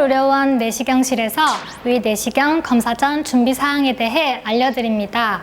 서울 의료원 내시경실에서 위 내시경 검사 전 준비 사항에 대해 알려드립니다.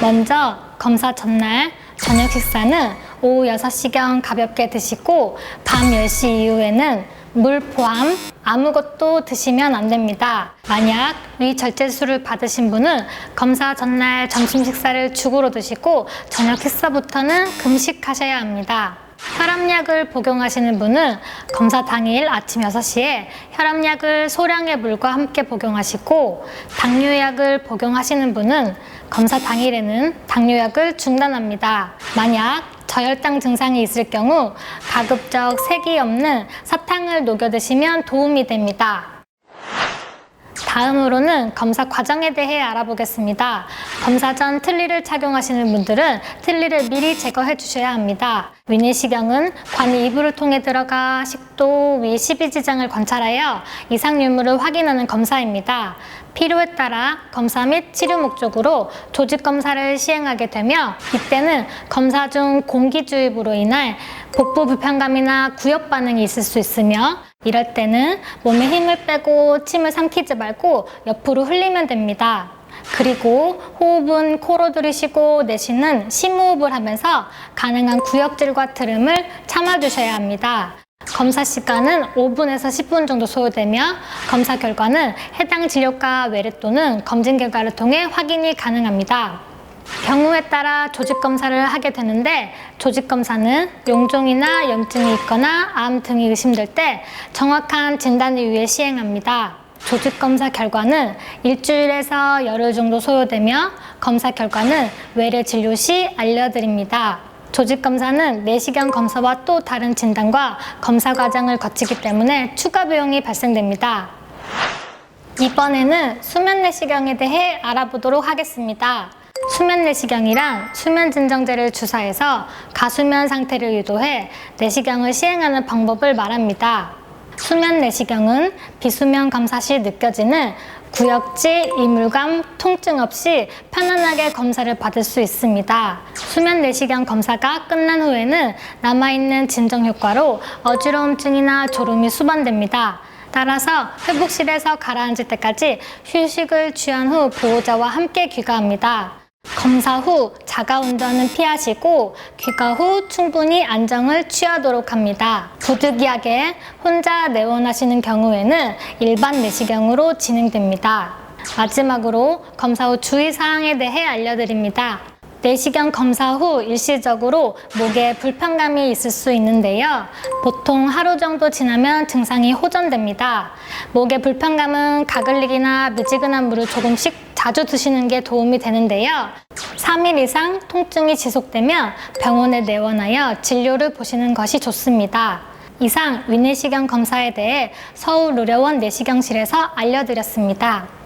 먼저 검사 전날 저녁 식사는 오후 6시경 가볍게 드시고 밤 10시 이후에는 물 포함 아무것도 드시면 안 됩니다. 만약 위 절제술을 받으신 분은 검사 전날 점심 식사를 죽으로 드시고 저녁 식사부터는 금식하셔야 합니다. 혈압약을 복용하시는 분은 검사 당일 아침 6시에 혈압약을 소량의 물과 함께 복용하시고 당뇨약을 복용하시는 분은 검사 당일에는 당뇨약을 중단합니다. 만약 저혈당 증상이 있을 경우 가급적 색이 없는 사탕을 녹여 드시면 도움이 됩니다. 다음으로는 검사 과정에 대해 알아보겠습니다. 검사 전 틀니를 착용하시는 분들은 틀니를 미리 제거해 주셔야 합니다. 위내시경은 관이 이불을 통해 들어가 식 도, 위, 십이지장을 관찰하여 이상 유무를 확인하는 검사입니다. 필요에 따라 검사 및 치료 목적으로 조직 검사를 시행하게 되며 이때는 검사 중 공기 주입으로 인해 복부 불편감이나 구역 반응이 있을 수 있으며 이럴 때는 몸에 힘을 빼고 침을 삼키지 말고 옆으로 흘리면 됩니다. 그리고 호흡은 코로 들이쉬고 내쉬는 심호흡을 하면서 가능한 구역질과 트름을 참아주셔야 합니다. 검사 시간은 5분에서 10분 정도 소요되며 검사 결과는 해당 진료과 외래 또는 검진 결과를 통해 확인이 가능합니다. 경우에 따라 조직 검사를 하게 되는데 조직 검사는 용종이나 염증이 있거나 암 등이 의심될 때 정확한 진단을 위해 시행합니다. 조직 검사 결과는 일주일에서 열흘 정도 소요되며 검사 결과는 외래 진료 시 알려드립니다. 조직 검사는 내시경 검사와 또 다른 진단과 검사 과정을 거치기 때문에 추가 비용이 발생됩니다. 이번에는 수면 내시경에 대해 알아보도록 하겠습니다. 수면 내시경이란 수면 진정제를 주사해서 가수면 상태를 유도해 내시경을 시행하는 방법을 말합니다. 수면 내시경은 비수면 검사 시 느껴지는 구역지, 이물감, 통증 없이 편안하게 검사를 받을 수 있습니다. 수면 내시경 검사가 끝난 후에는 남아있는 진정 효과로 어지러움증이나 졸음이 수반됩니다. 따라서 회복실에서 가라앉을 때까지 휴식을 취한 후 보호자와 함께 귀가합니다. 검사 후 자가 운전은 피하시고 귀가 후 충분히 안정을 취하도록 합니다. 부득이하게 혼자 내원하시는 경우에는 일반 내시경으로 진행됩니다. 마지막으로 검사 후 주의사항에 대해 알려드립니다. 내시경 검사 후 일시적으로 목에 불편감이 있을 수 있는데요. 보통 하루 정도 지나면 증상이 호전됩니다. 목의 불편감은 가글릭이나 미지근한 물을 조금 씩 자주 드시는 게 도움이 되는데요. 3일 이상 통증이 지속되면 병원에 내원하여 진료를 보시는 것이 좋습니다. 이상 위내시경 검사에 대해 서울 의료원 내시경실에서 알려드렸습니다.